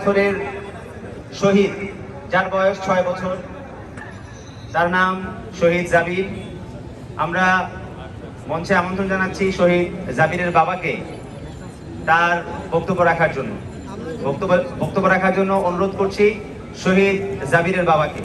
বছরের শহীদ, যার বয়স ছয় বছর। তার নাম শহীদ জাবির। আমরা মঞ্চে আমন্ত্রণ জানাচ্ছি শহীদ জাবিরের বাবাকে তার বক্তব্য রাখার জন্য। বক্তব্য বক্তব্য রাখার জন্য অনুরোধ করছি শহীদ জাবিরের বাবাকে।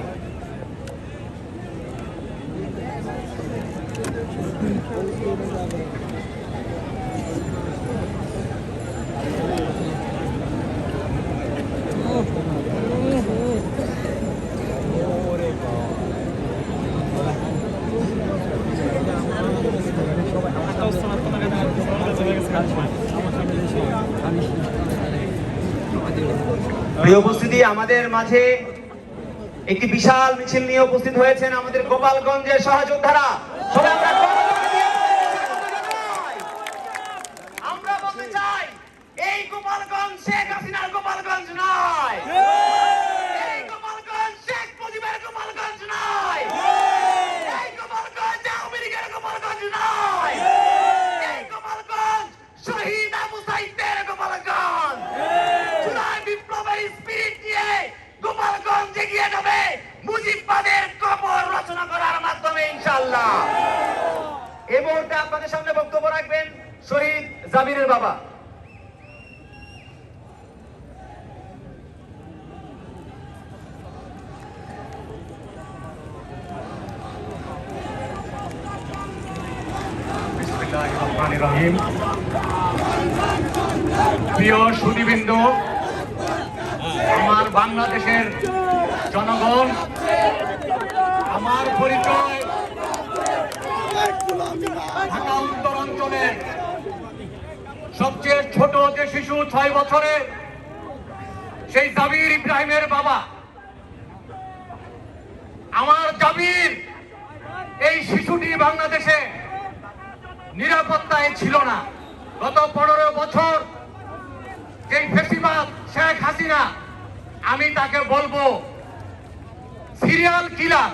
প্রিয় উপস্থিতি, আমাদের মাঝে একটি বিশাল মিছিল নিয়ে উপস্থিত হয়েছেন আমাদের গোপালগঞ্জের সহযোদ্ধারা। সবাই আমরা বলতে চাই, এই গোপালগঞ্জ শেখ হাসিনার গোপালগঞ্জ নয় এই গোপালগঞ্জ শেখ মুজিবের গোপালগঞ্জ নয় এই গোপালগঞ্জ আওয়ামী লীগের গোপালগঞ্জ নয় এই গোপালগঞ্জ শহীদ আবু সাইদের গোপালগঞ্জ জুলাই বিপ্লবের স্পিরিট নিয়ে গোপালগঞ্জ এগিয়ে যাবে মুজিববাদের কবর রচনা করার মাধ্যমে ইনশাআল্লাহ এই আপনাদের সামনে বক্তব্য রাখবেন শহীদ জাবিরের বাবা। প্রিয় সুদীবৃন্দ আমার বাংলাদেশের জনগণ আমার পরিচয় সবচেয়ে ছোট যে শিশু ছয় বছরের সেই জাবির ইব্রাহিমের বাবা। আমার জাবির এই শিশুটি বাংলাদেশে নিরাপত্তায় ছিল না। গত পনেরো বছর যে ফেসিবাদ শেখ হাসিনা, আমি তাকে বলব, সিরিয়াল কিলার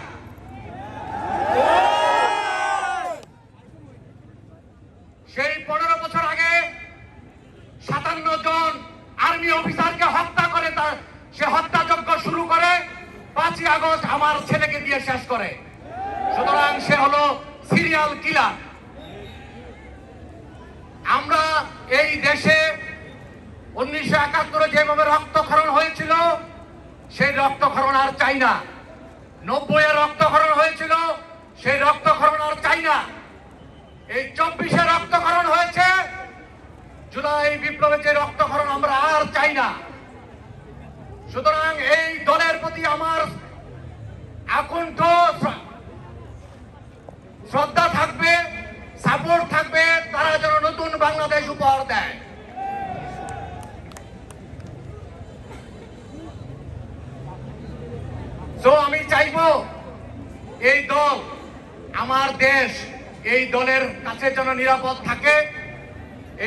সেই পনেরো বছর আগে সাতান্ন জন আর্মি অফিসারকে হত্যা করে তার সে হত্যাযজ্ঞ শুরু করে। পাঁচই আগস্ট আমার ছেলেকে দিয়ে শেষ করে। সুতরাং সে হলো সিরিয়াল কিলার আমরা এই দেশে উনিশশো একাত্তরে যেভাবে রক্তক্ষরণ হয়েছিল, সেই রক্তক্ষরণ আর চাই না। নব্বই এ রক্তক্ষরণ হয়েছিল, সেই রক্তক্ষরণ আর চাই না। এই চব্বিশে জুলাই বিপ্লবে যে রক্তক্ষরণ আমরা আর চাই না। সুতরাং এই দলের প্রতি আমার আকুণ্ঠ শ্র- শ্রদ্ধা থাকবে, সাপোর্ট থাকবে, তারা যেন নতুন বাংলাদেশ উপহার দেয়। তো আমি চাইব এই দল, আমার দেশ, এই দলের কাছে যেন নিরাপদ থাকে।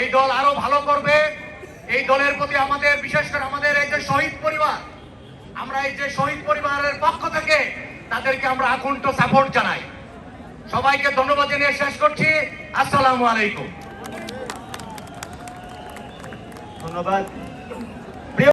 এই দল আরও ভালো করবে। এই দলের প্রতি আমাদের, বিশেষ করে আমাদের এই যে শহীদ পরিবার, আমরা এই যে শহীদ পরিবারের পক্ষ থেকে তাদেরকে আমরা আকুণ্ঠ সাপোর্ট জানাই। সবাইকে ধন্যবাদ জানিয়ে শেষ করছি। আসসালামু আলাইকুম। ধন্যবাদ।